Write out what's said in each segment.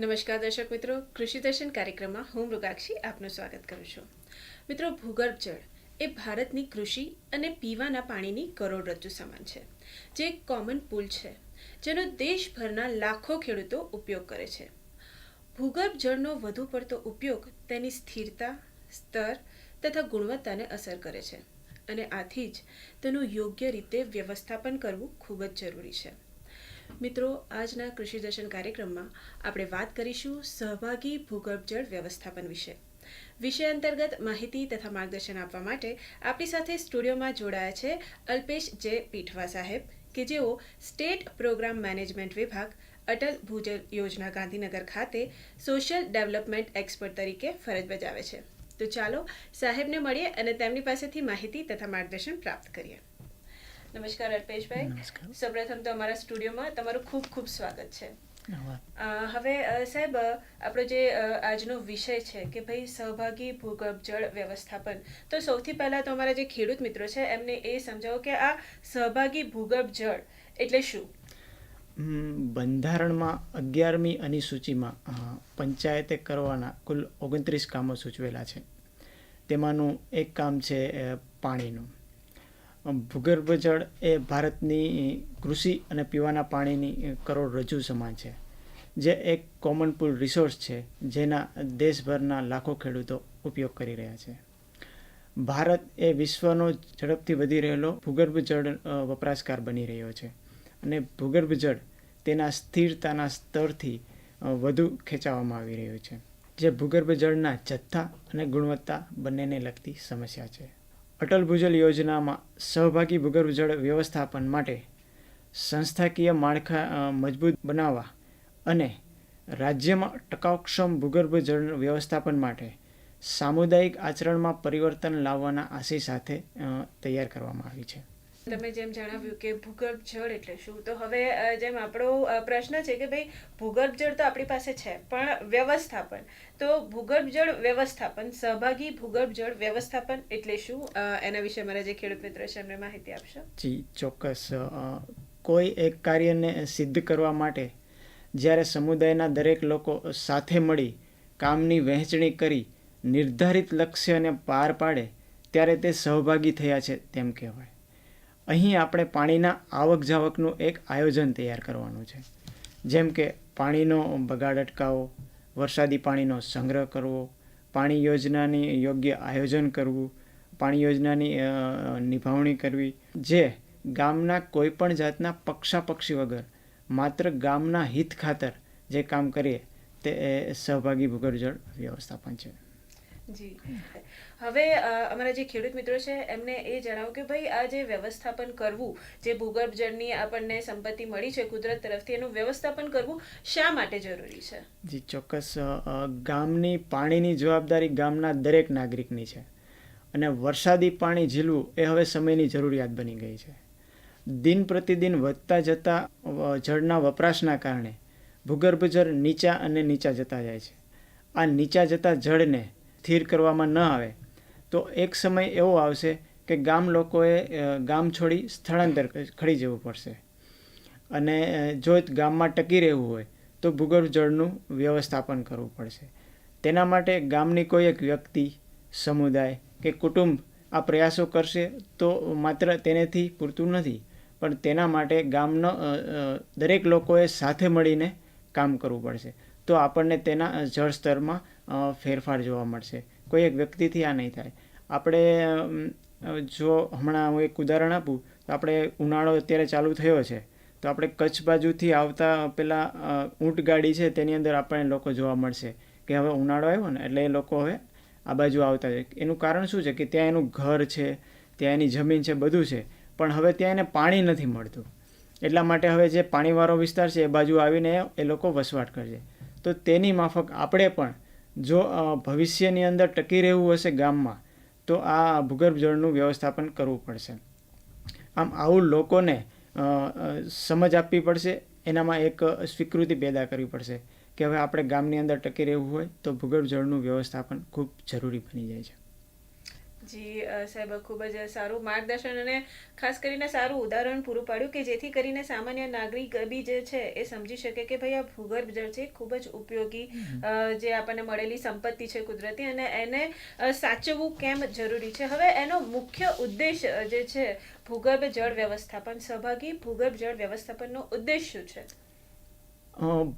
નમસ્કાર દર્શક મિત્રો, કૃષિ દર્શન કાર્યક્રમમાં હું મૃગાક્ષી આપનું સ્વાગત કરું છું. મિત્રો, ભૂગર્ભ જળ એ ભારતની કૃષિ અને પીવાના પાણીની કરોડરજ્જુ સમાન છે, જે એક કોમન પુલ છે, જેનો દેશભરના લાખો ખેડૂતો ઉપયોગ કરે છે. ભૂગર્ભ જળનો વધુ પડતો ઉપયોગ તેની સ્થિરતા, સ્તર તથા ગુણવત્તાને અસર કરે છે અને આથી જ તેનું યોગ્ય રીતે વ્યવસ્થાપન કરવું ખૂબ જ જરૂરી છે. મિત્રો, આજના કૃષિ દર્શન કાર્યક્રમમાં આપણે વાત કરીશું સહભાગી ભૂગર્ભ જળ વ્યવસ્થાપન વિશે. વિષય અંતર્ગત માહિતી તથા માર્ગદર્શન આપવા માટે આપણી સાથે સ્ટુડિયોમાં જોડાયા છે અલ્પેશ જે પીઠવા સાહેબ, કે જેઓ સ્ટેટ પ્રોગ્રામ મેનેજમેન્ટ વિભાગ, અટલ ભૂજલ યોજના ગાંધીનગર ખાતે સોશિયલ ડેવલપમેન્ટ એક્સપર્ટ તરીકે ફરજ બજાવે છે. તો ચાલો સાહેબને મળીએ અને તેમની પાસેથી માહિતી તથા માર્ગદર્શન પ્રાપ્ત કરીએ. નમસ્કાર અલ્પેશભાઈ. સૌપ્રથમ તો અમારા સ્ટુડિયોમાં તમારું ખૂબ ખૂબ સ્વાગત છે. હવે સાહેબ આપણો જે આજનો વિષય છે કે ભાઈ સહભાગી ભૂગર્ભ જળ વ્યવસ્થાપન. તો સૌથી પહેલા તો અમારા જે ખેડૂત મિત્રો છે એમને એ સમજાવો કે આ સહભાગી ભૂગર્ભ જળ એટલે શું? બંધારણમાં અગિયારમી અનુસૂચિમાં પંચાયતે કરવાના કુલ ઓગણત્રીસ કામો સૂચવેલા છે. તેમાંનું એક કામ છે પાણીનું. ભૂગર્ભ જળ એ ભારતની કૃષિ અને પીવાના પાણીની કરોડરજ્જુ સમાન છે. જે એક કોમન પુલ રિસોર્સ છે, જેના દેશભરના લાખો ખેડૂતો ઉપયોગ કરી રહ્યા છે. ભારત એ વિશ્વનો ઝડપથી વધી રહેલો ભૂગર્ભ જળ વપરાશકાર બની રહ્યો છે. અને ભૂગર્ભ જળ તેના સ્થિરતાના સ્તરથી વધુ ખેંચાવામાં આવી રહ્યું છે. જે ભૂગર્ભ જળના જથ્થા અને ગુણવત્તા બંનેને લગતી સમસ્યા છે. અટલ ભૂજલ યોજનામાં સહભાગી ભૂગર્ભ જળ વ્યવસ્થાપન માટે સંસ્થાકીય માળખા મજબૂત બનાવવા અને રાજ્યમાં ટકાઉક્ષમ ભૂગર્ભ જળ વ્યવસ્થાપન માટે સામુદાયિક આચરણમાં પરિવર્તન લાવવાના આશય સાથે તૈયાર કરવામાં આવી છે. તમે જેમ જણાવ્યું કે ભૂગર્ભ જળ એટલે શું? તો હવે જેમ આપણો પ્રશ્ન છે કે ભાઈ ભૂગર્ભ જળ તો આપણી પાસે છે પણ વ્યવસ્થાપન. તો ભૂગર્ભ જળ વ્યવસ્થાપન સહભાગી ભૂગર્ભ જળ વ્યવસ્થાપન એટલે શું? એના વિશે મારા જે ખેડૂત મિત્ર છે એમને માહિતી આપશો? જી ચોક્કસ. કોઈ એક કાર્યને સિદ્ધ કરવા માટે જ્યારે સમુદાયના દરેક લોકો સાથે મળી કામની વહેંચણી કરી નિર્ધારિત લક્ષ્યને પાર પાડે ત્યારે તે સહભાગી થયા છે તેમ કહેવાય. અહીં આપણે પાણીના આવક જાવકનું એક આયોજન તૈયાર કરવાનું છે. જેમ કે પાણીનો બગાડ અટકાવો, વરસાદી પાણીનો સંગ્રહ કરવો, પાણી યોજનાની યોગ્ય આયોજન કરવું, પાણી યોજનાની નિભાવણી કરવી, જે ગામના કોઈપણ જાતના જાતના પક્ષાપક્ષી વગર, માત્ર ગામના હિત ખાતર જે કામ કરીએ, તે સહભાગી ભૂગર્જળ વ્યવસ્થાપન છે. જી. હવે અમારા જે ખેડૂત મિત્રો છે, એમને એ જણાવો કે ભાઈ, આ જે વ્યવસ્થાપન કરવું, જે ભૂગર્ભ જળની આપણને સંપત્તિ મળી છે કુદરત તરફથી, એનું વ્યવસ્થાપન કરવું શા માટે જરૂરી છે? જી, ચોક્કસ ગામની પાણીની જવાબદારી ગામના દરેક નાગરિકની છે. અને વરસાદી પાણી ઝીલવું એ હવે સમયની જરૂરિયાત બની ગઈ છે. દિન પ્રતિદિન વધતા જતા જળના વપરાશના કારણે ભૂગર્ભ જળ નીચા અને નીચા જતા જાય છે. આ નીચા જતા જળને સ્થિર કરવામાં ન આવે. તો એક સમય એવો આવશે કે ગામ લોકોએ ગામ છોડી સ્થળાંતર ખડી જવું પડશે. અને જો ગામમાં ટકી રહેવું હોય, તો ભૂગર્ભ જળનું વ્યવસ્થાપન કરવું પડશે. તેના માટે ગામની કોઈ એક વ્યક્તિ, સમુદાય કે કુટુંબ આ પ્રયાસો કરશે તો માત્ર તેનેથી પૂરતું નથી, પણ તેના માટે ગામનો દરેક લોકોએ સાથે મળીને કામ કરવું પડશે. તો આપણને તેના જળ સ્તરમાં ફેરફાર જોવા મળશે. કોઈ એક વ્યક્તિથી આ નહીં થાય. આપણે જો હમણાં હું એક ઉદાહરણ આપું, તો આપણે ઉનાળો અત્યારે ચાલુ થયો છે, તો આપણે કચ્છ બાજુથી આવતા પેલા ઊંટગાડી ઊંટ ગાડી છે તેની અંદર આપણને લોકો જોવા મળશે કે હવે ઉનાળો આવ્યો ને, એટલે એ લોકો હવે આ બાજુ આવતા છે. એનું કારણ શું છે કે ત્યાં એનું ઘર છે, ત્યાં એની જમીન છે, બધું છે, પણ હવે ત્યાં એને પાણી નથી મળતું. એટલા માટે હવે જે પાણીવાળો વિસ્તાર છે એ બાજુ આવીને એ લોકો વસવાટ કરશે. તો તેની માફક આપણે પણ જો ભવિષ્યની અંદર ટકી રહેવું હશે ગામમાં, તો આ ભૂગર્ભ જળનું વ્યવસ્થાપન કરવું પડશે. આમ આવું લોકોને સમજ આપવી પડશે, એનામાં એક સ્વીકૃતિ પેદા કરવી પડશે કે હવે આપણે ગામની અંદર ટકી રહેવું હોય તો ભૂગર્ભ જળનું વ્યવસ્થાપન ખૂબ જરૂરી બની જાય છે. જી સાહેબ ખૂબ જ સારું માર્ગદર્શન અને ખાસ કરીને સારું ઉદાહરણ પૂરું પાડ્યું કે જેથી કરીને સામાન્ય નાગરિક બી જે છે એ સમજી શકે કે ભાઈ આ ભૂગર્ભ જળ છે ખૂબ જ ઉપયોગી જે આપણને મળેલી સંપત્તિ છે કુદરતી અને એને સાચવવું કેમ જરૂરી છે? હવે એનો મુખ્ય ઉદ્દેશ જે છે ભૂગર્ભ જળ વ્યવસ્થાપન સહભાગી ભૂગર્ભ જળ વ્યવસ્થાપનનો ઉદ્દેશ શું છે?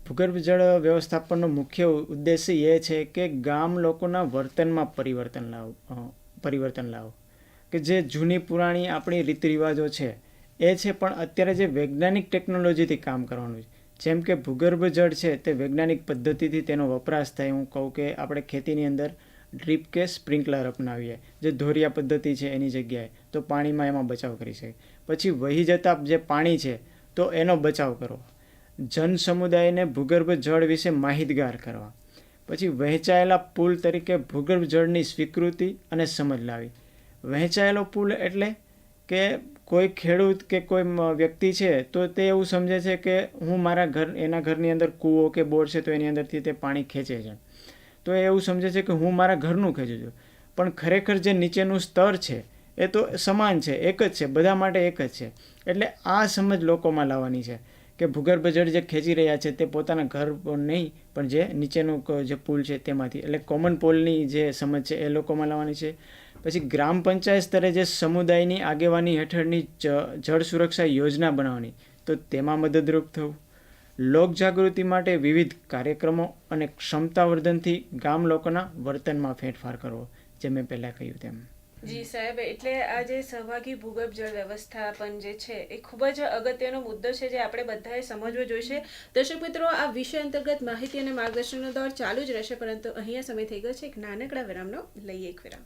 ભૂગર્ભ જળ વ્યવસ્થાપનનો મુખ્ય ઉદ્દેશ્ય એ છે કે ગામ લોકોના વર્તનમાં પરિવર્તન લાવ અ, પરિવર્તન લાવો. કે જે જૂની પુરાણી આપણી રીત રિવાજો છે, એ છે પણ અત્યારે જે વૈજ્ઞાનિક ટેકનોલોજીથી કામ કરવાનું છે. જેમ કે ભૂગર્ભ જળ છે, તે વૈજ્ઞાનિક પદ્ધતિથી તેનો વપરાશ થાય. હું કહું કે આપણે ખેતીની અંદર ડ્રીપ કે સ્પ્રિંકલર અપનાવીએ, જે ધોરિયા પદ્ધતિ છે એની જગ્યાએ, તો પાણીમાં એમાં બચાવ કરી શકે પછી વહી જતા જે પાણી છે, તો એનો બચાવ કરવો. જન સમુદાયને ભૂગર્ભ જળ વિશે માહિતગાર કરવા. પછી વહેંચાયેલા પુલ તરીકે ભૂગર્ભ જળની સ્વીકૃતિ અને સમજ લાવી. વહેંચાયેલો પુલ એટલે કે કોઈ ખેડૂત કે કોઈ વ્યક્તિ છે, તો તે એવું સમજે છે કે હું મારા ઘર, એના ઘરની અંદર કૂવો કે બોર છે, તો એની અંદરથી તે પાણી ખેંચે છે. તો એ એવું સમજે છે કે હું મારા ઘરનું ખેંચું છું. પણ ખરેખર જે નીચેનું સ્તર છે, એ તો સમાન છે, એક જ છે, બધા માટે એક જ છે. એટલે આ સમજ લોકોમાં લાવવાની છે. કે ભૂગર્ભ જળ જે ખેંચી રહ્યા છે તે પોતાના ઘર નહીં, પણ જે નીચેનું જે પુલ છે તેમાંથી. એટલે કોમન પોલની જે સમજ છે એ લોકોમાં લાવવાની છે. પછી ગ્રામ પંચાયત સ્તરે જે સમુદાયની આગેવાની હેઠળની જળ સુરક્ષા યોજના બનાવવાની, તો તેમાં મદદરૂપ થવું. લોક જાગૃતિ માટે વિવિધ કાર્યક્રમો અને ક્ષમતાવર્ધનથી ગામ લોકોના વર્તનમાં ફેરફાર કરવો, જે મેં પહેલાં કહ્યું તેમ. જી સાહેબ, એટલે આ જે સહભાગી ભૂગર્ભ જળ વ્યવસ્થાપન જે છે, એ ખૂબ જ અગત્યનો મુદ્દો છે જે આપણે બધાએ સમજવો જોઈશે. દર્શક મિત્રો, આ વિષય અંતર્ગત માહિતી અને માર્ગદર્શનનો દોર ચાલુ જ રહેશે, પરંતુ અહીંયા સમય થઈ ગયો છે. એક નાનકડા વિરામનો લઈએ એક વિરામ.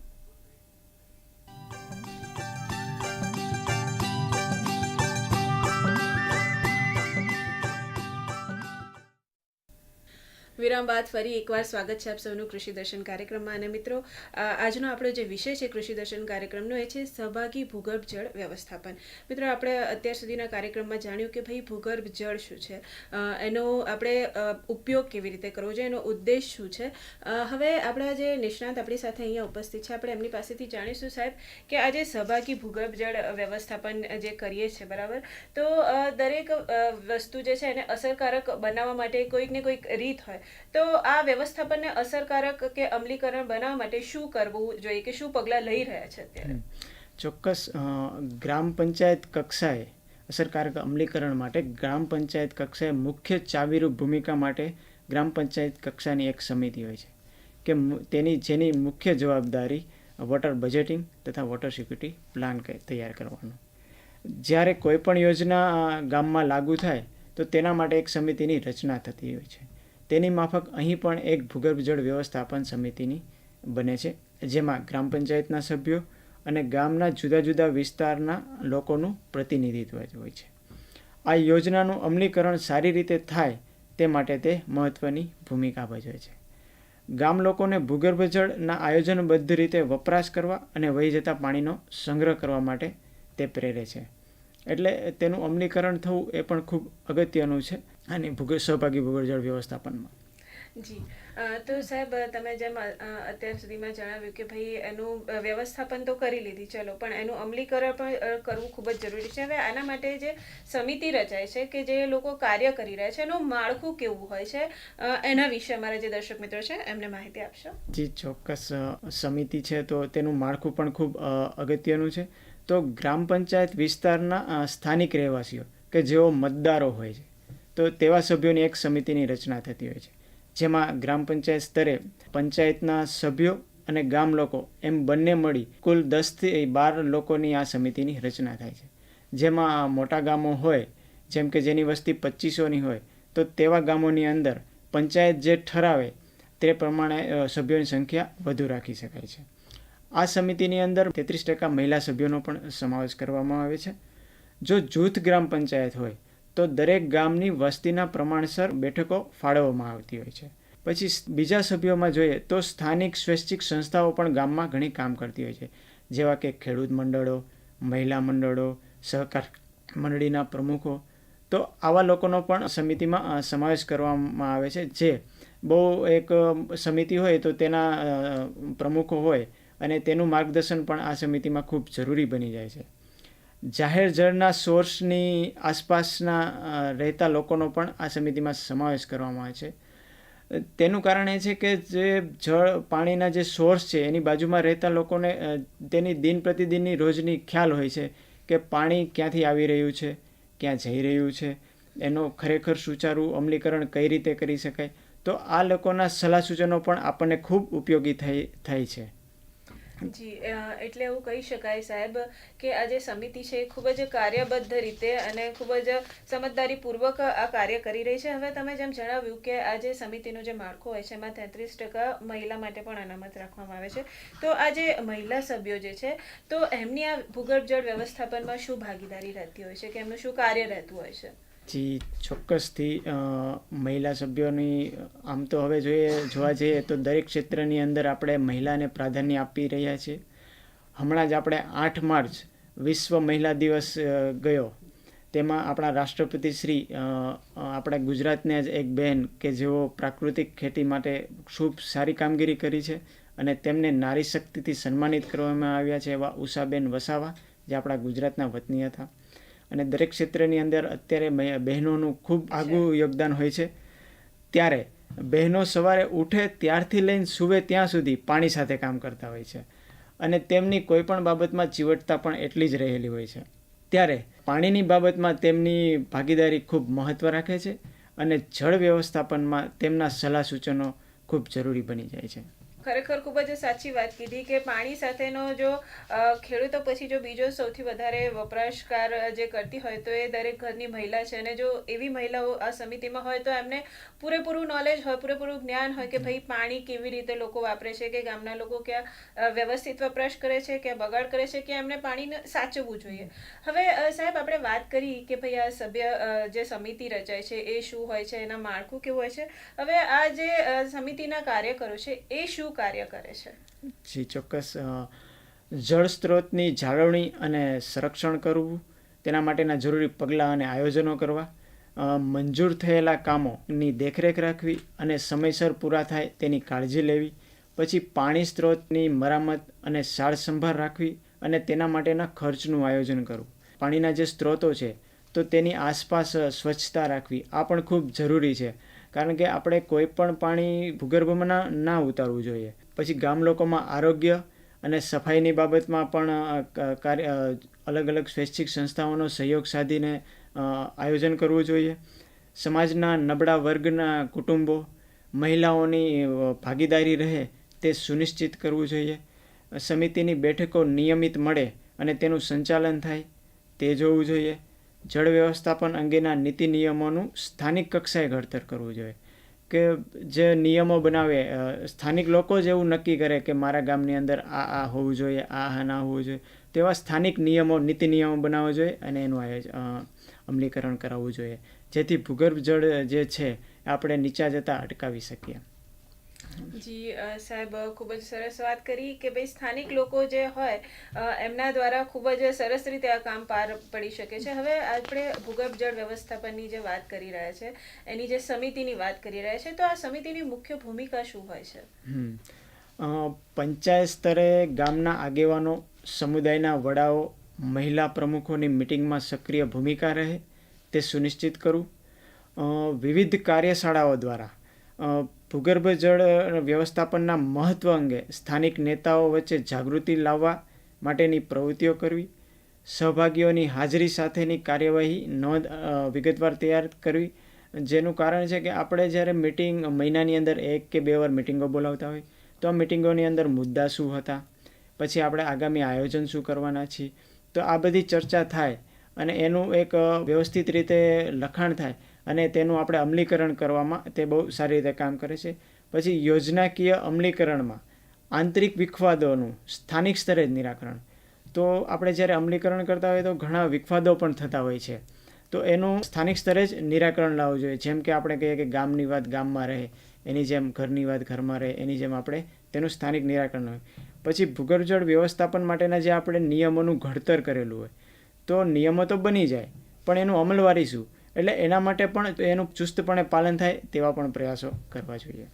વિરામ બાદ ફરી એકવાર સ્વાગત છે આપ સૌનું કૃષિ દર્શન કાર્યક્રમમાં. અને મિત્રો આજનો આપણો જે વિષય છે કૃષિ દર્શન કાર્યક્રમનો, એ છે સહભાગી ભૂગર્ભ જળ વ્યવસ્થાપન. મિત્રો, આપણે અત્યાર સુધીના કાર્યક્રમમાં જાણ્યું કે ભાઈ, ભૂગર્ભ જળ શું છે? એનો આપણે ઉપયોગ કેવી રીતે કરવો જોઈએ? એનો ઉદ્દેશ શું છે? હવે આપણા જે નિષ્ણાત આપણી સાથે અહીંયા ઉપસ્થિત છે, આપણે એમની પાસેથી જાણીશું સાહેબ કે આજે સહભાગી ભૂગર્ભ જળ વ્યવસ્થાપન જે કરીએ છીએ બરાબર? તો દરેક વસ્તુ જે છે એને અસરકારક બનાવવા માટે કોઈક ને કોઈક રીત હોય. તો આ વ્યવસ્થાપનને અસરકારક કે અમલીકરણ બનાવવા માટે શું કરવું જોઈએ કે શું પગલાં લઈ રહ્યા છે અત્યારે? ચોક્કસ ગ્રામ પંચાયત કક્ષાએ અસરકારક અમલીકરણ માટે ગ્રામ પંચાયત કક્ષાએ મુખ્ય ચાવીરૂપ ભૂમિકા માટે ગ્રામ પંચાયત કક્ષાની એક સમિતિ હોય છે કે તેની, જેની મુખ્ય જવાબદારી વોટર બજેટિંગ તથા વોટર સિક્યુરિટી પ્લાન તૈયાર કરવાનો. જ્યારે કોઈ પણ યોજના ગામમાં લાગુ થાય તો તેના માટે એક સમિતિની રચના થતી હોય છે. તેની માફક અહીં પણ એક ભૂગર્ભ જળ વ્યવસ્થાપન સમિતિની બને છે, જેમાં ગ્રામ પંચાયતના સભ્યો અને ગામના જુદા જુદા વિસ્તારના લોકોનું પ્રતિનિધિત્વ હોય છે. આ યોજનાનું અમલીકરણ સારી રીતે થાય તે માટે તે મહત્ત્વની ભૂમિકા ભજવે છે. ગામ લોકોને ભૂગર્ભ જળના આયોજનબદ્ધ રીતે વપરાશ કરવા અને વહી જતા પાણીનો સંગ્રહ કરવા માટે તે પ્રેરે છે. એટલે તેનું અમલીકરણ થવું એ પણ ખૂબ અગત્યનું છે. અને ભૂગર્ભ સહભાગી ભૂગોળ જળ વ્યવસ્થાપનમાં. જી. તો સાહેબ તમે જેમ અત્યાર સુધીમાં જણાવ્યું કે ભાઈ એનું વ્યવસ્થાપન તો કરી લીધી ચલો પણ એનું અમલીકરણ પણ કરવું ખૂબ જ જરૂરી છે. હવે આના માટે જે સમિતિ રચાય છે કે જે લોકો કાર્ય કરી રહ્યા છે એનું માળખું કેવું હોય છે? એના વિશે અમારા જે દર્શક મિત્રો છે એમને માહિતી આપશો? જી ચોક્કસ સમિતિ છે તો તેનું માળખું પણ ખૂબ અગત્યનું છે. તો ગ્રામ પંચાયત વિસ્તારના સ્થાનિક રહેવાસીઓ કે જેઓ મતદારો હોય છે તો તેવા સભ્યોની એક સમિતિની રચના થતી હોય છે, જેમાં ગ્રામ પંચાયત સ્તરે પંચાયતના સભ્યો અને ગામ લોકો એમ બંને મળી કુલ દસથી બાર લોકોની આ સમિતિની રચના થાય છે. જેમાં મોટા ગામો હોય, જેમ કે જેની વસ્તી પચીસોની હોય, તો તેવા ગામોની અંદર પંચાયત જે ઠરાવે તે પ્રમાણે સભ્યોની સંખ્યા વધુ રાખી શકાય છે. આ સમિતિની અંદર તેત્રીસ ટકા મહિલા સભ્યોનો પણ સમાવેશ કરવામાં આવે છે. જો જૂથ ગ્રામ પંચાયત હોય તો દરેક ગામની વસ્તીના પ્રમાણસર બેઠકો ફાળવવામાં આવતી હોય છે. પછી બીજા સભ્યોમાં જોઈએ તો સ્થાનિક સ્વૈચ્છિક સંસ્થાઓ પણ ગામમાં ઘણી કામ કરતી હોય છે. જેવા કે ખેડૂત મંડળો, મહિલા મંડળો, સહકાર મંડળીના પ્રમુખો. તો આવા લોકોનો પણ સમિતિમાં સમાવેશ કરવામાં આવે છે. જે બહુ એક સમિતિ હોય તો તેના પ્રમુખો હોય અને તેનું માર્ગદર્શન પણ આ સમિતિમાં ખૂબ જરૂરી બની જાય છે. જાહેર જળના સોર્સની આસપાસના રહેતા લોકોનો પણ આ સમિતિમાં સમાવેશ કરવામાં આવે છે. તેનું કારણ એ છે કે જે જળ, પાણીના જે સોર્સ છે, એની બાજુમાં રહેતા લોકોને તેની દિન પ્રતિદિનની રોજની ખ્યાલ હોય છે કે પાણી ક્યાંથી આવી રહ્યું છે, ક્યાં જઈ રહ્યું છે, એનો ખરેખર સુચારું અમલીકરણ કઈ રીતે કરી શકાય. તો આ લોકોના સલાહ સૂચનો પણ આપણને ખૂબ ઉપયોગી થઈ થાય છે. જી એટલે એવું કહી શકાય સાહેબ કે આ જે સમિતિ છે એ ખૂબ જ કાર્યબદ્ધ રીતે અને ખૂબ જ સમજદારીપૂર્વક આ કાર્ય કરી રહી છે. હવે તમે જેમ જણાવ્યું કે આ જે સમિતિનું જે માળખું હોય છે, એમાં તેત્રીસ ટકા મહિલા માટે પણ અનામત રાખવામાં આવે છે. તો આ જે મહિલા સભ્યો જે છે, તો એમની આ ભૂગર્ભ જળ વ્યવસ્થાપનમાં શું ભાગીદારી રહેતી હોય છે, કે એમનું શું કાર્ય રહેતું હોય છે? જી, ચોક્કસથી મહિલા સભ્યોની, આમ તો હવે જોઈએ, જોવા જઈએ તો દરેક ક્ષેત્રની અંદર આપણે મહિલાને પ્રાધાન્ય આપી રહ્યા છીએ. હમણાં જ આપણે આઠ માર્ચ વિશ્વ મહિલા દિવસ ગયો. તેમાં આપણા રાષ્ટ્રપતિ શ્રી આપણા ગુજરાતને જ એક બહેન કે જેઓ પ્રાકૃતિક ખેતી માટે ખૂબ સારી કામગીરી કરી છે અને તેમને નારી શક્તિથી સન્માનિત કરવામાં આવ્યા છે એવા ઉષાબેન વસાવા, જે આપણા ગુજરાતના વતની હતા. અને દરેક ક્ષેત્રની અંદર અત્યારે બહેનોનું ખૂબ આગવું યોગદાન હોય છે. ત્યારે બહેનો સવારે ઉઠે ત્યારથી લઈને સૂવે ત્યાં સુધી પાણી સાથે કામ કરતા હોય છે. અને તેમની કોઈ પણ બાબતમાં ચીવટતા પણ એટલી જ રહેલી હોય છે. ત્યારે પાણીની બાબતમાં તેમની ભાગીદારી ખૂબ મહત્ત્વ રાખે છે અને જળ વ્યવસ્થાપનમાં તેમના સલાહ સૂચનો ખૂબ જરૂરી બની જાય છે. ખરેખર ખૂબ જ સાચી વાત કીધી કે પાણી સાથેનો જો ખેડૂતો પછી જો બીજો સૌથી વધારે વપરાશકાર જે કરતી હોય તો એ દરેક ઘરની મહિલા છે અને જો એવી મહિલાઓ આ સમિતિમાં હોય તો એમને પૂરેપૂરું નોલેજ હોય, પૂરેપૂરું જ્ઞાન હોય કે ભાઈ પાણી કેવી રીતે લોકો વાપરે છે, કે ગામના લોકો ક્યાં વ્યવસ્થિત વપરાશ કરે છે, ક્યાં બગાડ કરે છે કે એમને પાણીને સાચવવું જોઈએ. હવે સાહેબ આપણે વાત કરી કે ભાઈ આ સભ્ય જે સમિતિ રચાય છે એ શું હોય છે, એના માળખું કેવું હોય છે? હવે આ જે સમિતિના કાર્યકરો છે એ શું કાર્ય કરે છે. જી, ચોક્કસ જળ સ્ત્રોતની જાળવણી અને સંરક્ષણ કરવું, તેના માટેના જરૂરી પગલાં અને આયોજનો કરવા મંજૂર થયેલા કામોની દેખરેખ રાખવી અને સમયસર પૂરા થાય તેની કાળજી લેવી, પછી પાણી સ્ત્રોતની મરામત અને સારસંભાળ રાખવી અને તેના માટેના ખર્ચનું આયોજન કરવું. પાણીના જે સ્ત્રોતો છે, તો તેની આસપાસ સ્વચ્છતા રાખવી, આ પણ ખૂબ જરૂરી છે. કારણ કે આપણે કોઈ પણ પાણી ભૂગર્ભમાં ના ઉતારવું જોઈએ. પછી ગામ લોકોમાં આરોગ્ય અને સફાઈની બાબતમાં પણ કાર્ય અલગ અલગ સ્વૈચ્છિક સંસ્થાઓનો સહયોગ સાધીને આયોજન કરવું જોઈએ. સમાજના નબળા વર્ગના કુટુંબો, મહિલાઓની ભાગીદારી રહે તે સુનિશ્ચિત કરવું જોઈએ. સમિતિની બેઠકો નિયમિત મળે અને તેનું સંચાલન થાય તે જોવું જોઈએ. જળ વ્યવસ્થાપન અંગેના નીતિ નિયમોનું સ્થાનિક કક્ષાએ ઘડતર કરવું જોઈએ. કે જે નિયમો બનાવે સ્થાનિક લોકો જ એવું નક્કી કરે કે મારા ગામની અંદર આ આ હોવું જોઈએ, આ આ ના હોવું જોઈએ. તેવા સ્થાનિક નિયમો, નીતિ નિયમો બનાવવા જોઈએ અને એનું આયોજન અમલીકરણ કરાવવું જોઈએ. જેથી ભૂગર્ભ જળ જે છે આપણે નીચા જતાં અટકાવી શકીએ. જી સાહેબ ખૂબ જ સરસ વાત કરી કે ભાઈ સ્થાનિક લોકો જે હોય એમના દ્વારા ખૂબ જ સરસ રીતે આ કામ પાર પડી શકે છે. હવે આપણે ભૂગર્ભ જળ વ્યવસ્થાપનની જે વાત કરી રહ્યા છે, એની જે સમિતિની વાત કરી રહ્યા છે, તો આ સમિતિની મુખ્ય ભૂમિકા શું હોય છે? પંચાયત સ્તરે ગામના આગેવાનો, સમુદાયના વડાઓ, મહિલા પ્રમુખોની મિટિંગમાં સક્રિય ભૂમિકા રહે તે સુનિશ્ચિત કરવું વિવિધ કાર્યશાળાઓ દ્વારા ભૂગર્ભ જળ વ્યવસ્થાપનના મહત્વ અંગે સ્થાનિક નેતાઓ વચ્ચે જાગૃતિ લાવવા માટેની પ્રવૃત્તિઓ કરવી, સહભાગીઓની હાજરી સાથેની કાર્યવાહી નોંધ વિગતવાર તૈયાર કરવી, જેનું કારણ છે કે આપણે જ્યારે મિટિંગ મહિનાની અંદર એક કે બે વાર મિટિંગો બોલાવતા હોય, તો આ મિટિંગોની અંદર મુદ્દા શું હતા, પછી આપણે આગામી આયોજન શું કરવાના છીએ, તો આ બધી ચર્ચા થાય અને એનું એક વ્યવસ્થિત રીતે લખાણ થાય અને તેનું આપણે અમલીકરણ કરવામાં તે બહુ સારી રીતે કામ કરે છે. પછી યોજનાકીય અમલીકરણમાં આંતરિક વિખવાદોનું સ્થાનિક સ્તરે જ નિરાકરણ. તો આપણે જ્યારે અમલીકરણ કરતા હોઈએ તો ઘણા વિખવાદો પણ થતા હોય છે. તો એનું સ્થાનિક સ્તરે જ નિરાકરણ લાવવું જોઈએ. જેમ કે આપણે કહીએ કે ગામની વાત ગામમાં રહે, એની જેમ ઘરની વાત ઘરમાં રહે, એની જેમ આપણે તેનું સ્થાનિક નિરાકરણ હોય. પછી ભૂગર્ભજળ વ્યવસ્થાપન માટેના જે આપણે નિયમોનું ઘડતર કરેલું હોય, તો નિયમો તો બની જાય, પણ એનું અમલવારી શું? એટલે એના માટે પણ એનું ચુસ્તપણે પાલન થાય તેવા પણ પ્રયાસો કરવા જોઈએ.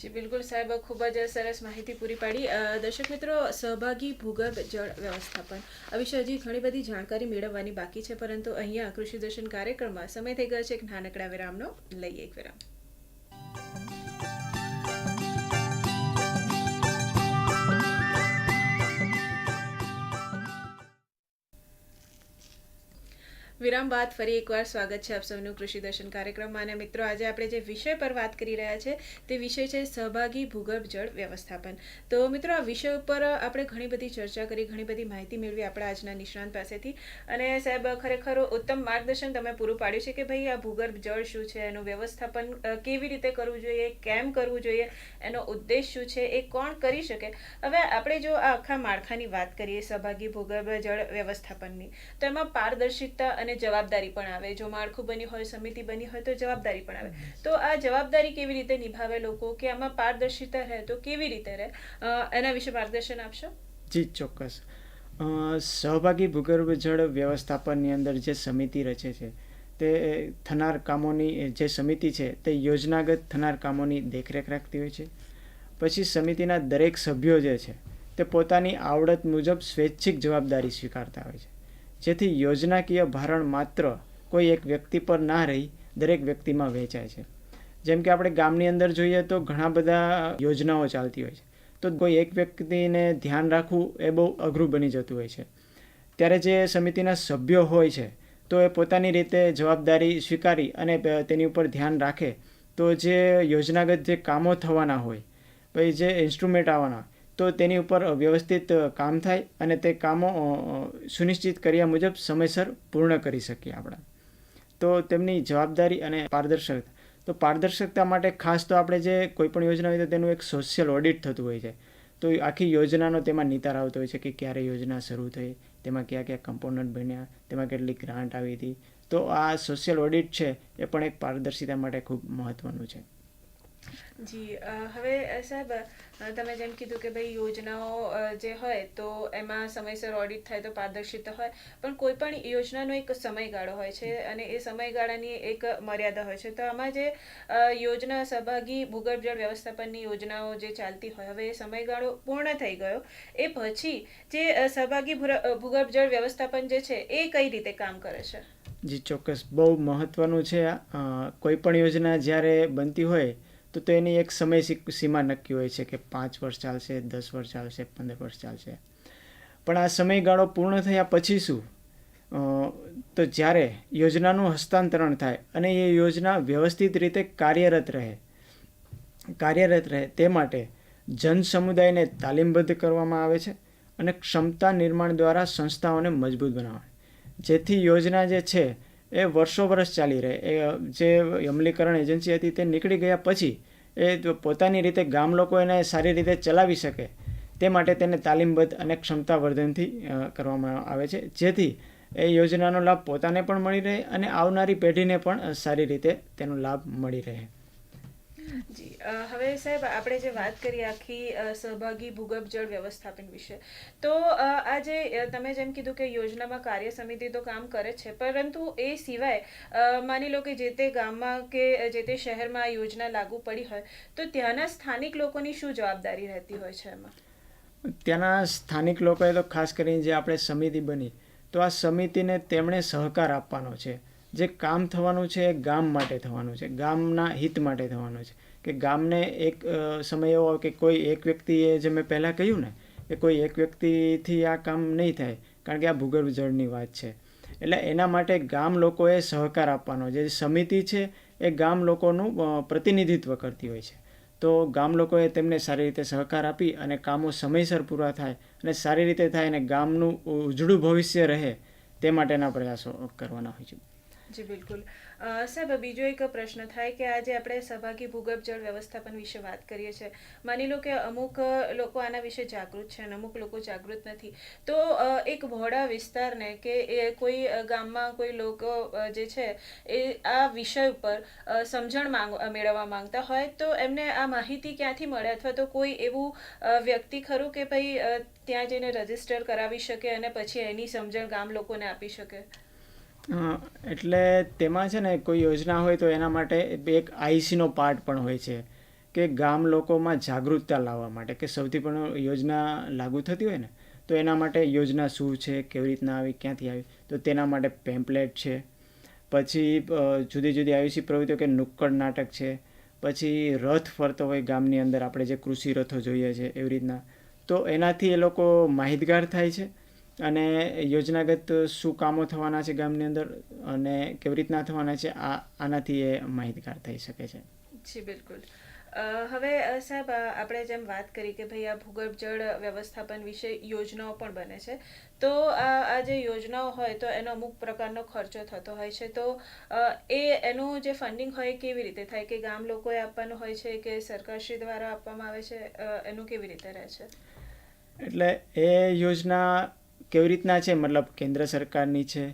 જી, બિલકુલ સાહેબ, ખૂબ જ સરસ માહિતી પૂરી પાડી. દર્શક મિત્રો, સહભાગી ભૂગર્ભ જળ વ્યવસ્થાપન આ વિશે હજી ઘણી બધી જાણકારી મેળવવાની બાકી છે, પરંતુ અહીંયા કૃષિ દર્શન કાર્યક્રમમાં સમય થઈ ગયો છે. એક નાનકડા વિરામનો લઈએ એક વિરામ. વિરામ બાદ ફરી એકવાર સ્વાગત છે આપ સૌનું કૃષિ દર્શન કાર્યક્રમમાં. અને મિત્રો, આજે આપણે જે વિષય પર વાત કરી રહ્યા છે, તે વિષય છે સહભાગી ભૂગર્ભ જળ વ્યવસ્થાપન. તો મિત્રો, આ વિષય ઉપર આપણે ઘણી બધી ચર્ચા કરી, ઘણી બધી માહિતી મેળવી આપણા આજના નિષ્ણાંત પાસેથી. અને સાહેબ, ખરેખર ઉત્તમ માર્ગદર્શન તમે પૂરું પાડ્યું છે કે ભાઈ આ ભૂગર્ભ જળ શું છે, એનું વ્યવસ્થાપન કેવી રીતે કરવું જોઈએ, કેમ કરવું જોઈએ, એનો ઉદ્દેશ શું છે, એ કોણ કરી શકે? હવે આપણે જો આ આખા માળખાની વાત કરીએ સહભાગી ભૂગર્ભ જળ વ્યવસ્થાપનની, તો એમાં પારદર્શિતા અને જવાબદારી પણ આવે. જો માળખું બની હોય સમિતિ બની હોય તો જવાબદારી પણ આવે. તો આ જવાબદારી કેવી રીતે નિભાવે લોકો? કે આમાં પારદર્શિતા રહે તો કેવી રીતે રહે? એના વિશે માર્ગદર્શન આપશો? જી ચોક્કસ. સહભાગી ભૂગર્ભ જળ વ્યવસ્થાપનની અંદર જે સમિતિ રચે છે તે થનાર કામોની જે સમિતિ છે તે યોજનાગત થનાર કામોની દેખરેખ રાખતી હોય છે. પછી સમિતિના દરેક સભ્યો જે છે તે પોતાની આવડત મુજબ સ્વૈચ્છિક જવાબદારી સ્વીકારતા હોય છે. જેથી યોજનાકીય ભારણ માત્ર કોઈ એક વ્યક્તિ પર ના રહી, દરેક વ્યક્તિમાં વહેંચાય છે. જેમ કે આપણે ગામની અંદર જોઈએ તો ઘણા બધા યોજનાઓ ચાલતી હોય છે. તો કોઈ એક વ્યક્તિને ધ્યાન રાખવું એ બહુ અઘરું બની જતું હોય છે. ત્યારે જે સમિતિના સભ્યો હોય છે, તો એ પોતાની રીતે જવાબદારી સ્વીકારી અને તેની ઉપર ધ્યાન રાખે. તો જે યોજનાગત જે કામો થવાના હોય, પછી જે ઇન્સ્ટ્રુમેન્ટ આવવાના તો તેની ઉપર વ્યવસ્થિત કામ થાય અને તે કામો સુનિશ્ચિત કર્યા મુજબ સમયસર પૂર્ણ કરી શકીએ આપણે. તો તેમની જવાબદારી અને પારદર્શકતા. તો પારદર્શકતા માટે ખાસ તો આપણે જે કોઈપણ યોજના હોય તો તેનું એક સોશિયલ ઓડિટ થતું હોય છે. તો આખી યોજનાનો તેમાં નિતાર આવતો હોય છે કે ક્યારે યોજના શરૂ થઈ, તેમાં કયા કયા કમ્પોનન્ટ બન્યા, તેમાં કેટલી ગ્રાન્ટ આવી હતી. તો આ સોશિયલ ઓડિટ છે એ પણ એક પારદર્શિતા માટે ખૂબ મહત્ત્વનું છે. જી હવે સાહેબ તમે જેમ કીધું કે ભાઈ યોજનાઓ જે હોય તો એમાં સમયસર ઓડિટ થાય તો પારદર્શિતા હોય, પણ કોઈ પણ યોજનાનો એક સમયગાળો હોય છે અને એ સમયગાળાની એક મર્યાદા હોય છે. તો આમાં જે યોજના સહભાગી ભૂગર્ભ જળ વ્યવસ્થાપનની યોજનાઓ જે ચાલતી હોય, હવે એ સમયગાળો પૂર્ણ થઈ ગયો. એ પછી જે સહભાગી ભૂગર્ભ જળ વ્યવસ્થાપન જે છે, એ કઈ રીતે કામ કરે છે? જી, ચોક્કસ. બહુ મહત્વનું છે કોઈ પણ યોજના જ્યારે બનતી હોય તો તેની એક સમય સીમા નક્કી હોય છે કે પાંચ વર્ષ ચાલશે, દસ વર્ષ ચાલશે, પંદર વર્ષ ચાલશે. પણ આ સમયગાળો પૂર્ણ થયા પછી શું? તો જ્યારે યોજનાનું હસ્તાંતરણ થાય અને એ યોજના વ્યવસ્થિત રીતે કાર્યરત રહે કાર્યરત રહે તે માટે જન સમુદાયને તાલીમબદ્ધ કરવામાં આવે છે અને ક્ષમતા નિર્માણ દ્વારા સંસ્થાઓને મજબૂત બનાવવા જેથી યોજના જે છે એ વર્ષો વર્ષ ચાલી રહે. એ, જે અમલીકરણ એજન્સી હતી તે નીકળી ગયા પછી એ પોતાની રીતે ગામ લોકો એને સારી રીતે ચલાવી શકે તે માટે તેને તાલીમબદ્ધ અને ક્ષમતા વર્ધનથી કરવામાં આવે છે. જેથી એ યોજનાનો લાભ પોતાને પણ મળી રહે અને આવનારી પેઢીને પણ સારી રીતે તેનો લાભ મળી રહે. જી હવે સાહેબ આપણે જે વાત કરી આખી સહભાગી ભૂગર્ભ જળ વ્યવસ્થાપન વિશે, તો આ જે તમે જેમ કીધું કે યોજનામાં કાર્ય સમિતિ તો કામ કરે છે, પરંતુ એ સિવાય માની લો કે જે તે ગામમાં કે જે તે શહેરમાં આ યોજના લાગુ પડી હોય, તો ત્યાંના સ્થાનિક લોકોની શું જવાબદારી રહેતી હોય છે એમાં? ત્યાંના સ્થાનિક લોકોએ તો ખાસ કરીને જે આપણે સમિતિ બની, તો આ સમિતિને તેમણે સહકાર આપવાનો છે. જે કામ થવાનું છે એ ગામ માટે થવાનું છે, ગામના હિત માટે થવાનું છે. કે ગામને એક સમય એવો કે કોઈ એક વ્યક્તિએ, જે મેં પહેલાં કહ્યું ને, કે કોઈ એક વ્યક્તિથી આ કામ નહીં થાય, કારણ કે આ ભૂગર્ભ જળની વાત છે. એટલે એના માટે ગામ લોકોએ સહકાર આપવાનો, જે સમિતિ છે એ ગામ લોકોનું પ્રતિનિધિત્વ કરતી હોય છે. તો ગામ લોકોએ તેમને સારી રીતે સહકાર આપી અને કામો સમયસર પૂરા થાય અને સારી રીતે થાય અને ગામનું ઉજળું ભવિષ્ય રહે, તે માટેના પ્રયાસો કરવાના હોય છે. જી, બિલકુલ. સાહેબ બીજો એક પ્રશ્ન થાય કે આજે આપણે સહભાગી ભૂગર્ભ જળ વ્યવસ્થાપન વિશે વાત કરીએ છીએ. માની લો કે અમુક લોકો આના વિશે જાગૃત છે અને અમુક લોકો જાગૃત નથી. તો એક ભોળા વિસ્તારને કે એ કોઈ ગામમાં કોઈ લોકો જે છે, એ આ વિષય ઉપર સમજણ માંગ મેળવવા માંગતા હોય તો એમને આ માહિતી ક્યાંથી મળે? અથવા તો કોઈ એવું વ્યક્તિ ખરું કે ભાઈ ત્યાં જઈને રજિસ્ટર કરાવી શકે અને પછી એની સમજણ ગામ લોકોને આપી શકે? અ, એટલે તેમાં છે ને કોઈ યોજના હોય તો એના માટે એક આઈસીનો પાર્ટ પણ હોય છે કે ગામ લોકોમાં જાગૃતતા લાવવા માટે કે સૌથી પણ યોજના લાગુ થતી હોય ને તો એના માટે યોજના શું છે કેવી રીતના આવી ક્યાંથી આવી તો તેના માટે પેમ્પલેટ છે. પછી જુદી જુદી છે પ્રવૃત્તિઓ કે નુક્કડ નાટક છે. પછી રથ ફરતો હોય ગામની અંદર આપણે જે કૃષિ રથો જોઈએ છે એવી રીતના તો એનાથી એ લોકો માહિતગાર થાય છે. અને યોજનાગત શું કામો થવાના છે ગામની અંદર અને કેવી રીતના થવાના છે આ આનાથી એ માહિતગાર થઈ શકે છે. જી બિલકુલ. હવે સાહેબ આપણે જેમ વાત કરી કે ભાઈ આ ભૂગર્ભ જળ વ્યવસ્થાપન વિશે યોજનાઓ પણ બને છે તો આ આ જે યોજનાઓ હોય તો એનો અમુક પ્રકારનો ખર્ચો થતો હોય છે. તો એ એનું જે ફંડિંગ હોય એ કેવી રીતે થાય? કે ગામ લોકોએ આપવાનું હોય છે કે સરકારશ્રી દ્વારા આપવામાં આવે છે? એનું કેવી રીતે રહે છે? એટલે એ યોજના કેવી રીતના છે? મતલબ કેન્દ્ર સરકારની છે,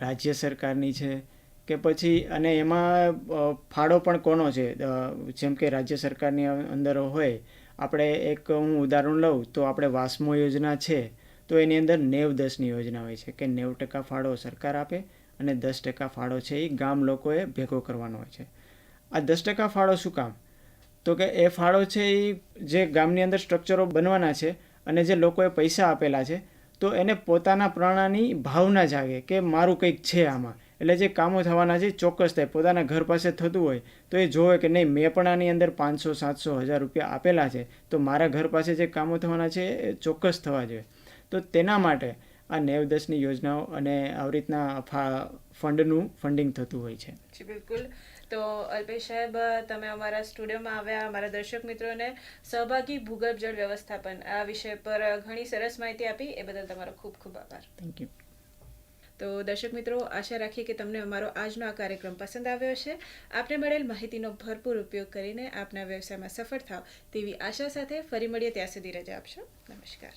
રાજ્ય સરકારની છે કે પછી અને એમાં ફાળો પણ કોનો છે? જેમ કે રાજ્ય સરકારની અંદર હોય, આપણે એક હું ઉદાહરણ લઉં, તો આપણે વાસ્મો યોજના છે, તો એની અંદર નેવ દસની યોજના હોય છે કે નેવ ટકા ફાળો સરકાર આપે અને દસ ટકા ફાળો છે એ ગામ લોકોએ ભેગો કરવાનો હોય છે. આ દસ ટકા ફાળો શું કામ? તો કે એ ફાળો છે એ જે ગામની અંદર સ્ટ્રક્ચરો બનવાના છે અને જે લોકોએ પૈસા આપેલા છે તો એને પોતાના પ્રાણાની ભાવના જાગે કે મારું કંઈક છે આમાં. એટલે જે કામો થવાના છે ચોક્કસ થાય. પોતાના ઘર પાસે થતું હોય તો એ જોવે કે નહીં, મેં પણ આની અંદર પાંચસો, સાતસો હજાર રૂપિયા આપેલા છે. તો મારા ઘર પાસે જે કામો થવાના છે એ ચોક્કસ થવા જોઈએ. તો તેના માટે આ નેવ દસની યોજનાઓ અને આવી રીતના ફંડનું ફંડિંગ થતું હોય છે. બિલકુલ. તો અલ્પેશ સાહેબ તમે અમારા સ્ટુડિયોમાં આવ્યા અમારા દર્શક મિત્રોને સહભાગી ભૂગર્ભ જળ વ્યવસ્થાપન આ વિષય પર ઘણી સરસ માહિતી આપી. એ બદલ તમારો ખૂબ ખૂબ આભાર. થેન્ક યુ તો દર્શક મિત્રો આશા રાખીએ કે તમને અમારો આજનો આ કાર્યક્રમ પસંદ આવ્યો છે આપને મળેલ માહિતીનો ભરપૂર ઉપયોગ કરીને આપના વ્યવસાયમાં સફળ થાવ તેવી આશા સાથે ફરી મળીએ ત્યાં સુધી રજા આપશો. નમસ્કાર.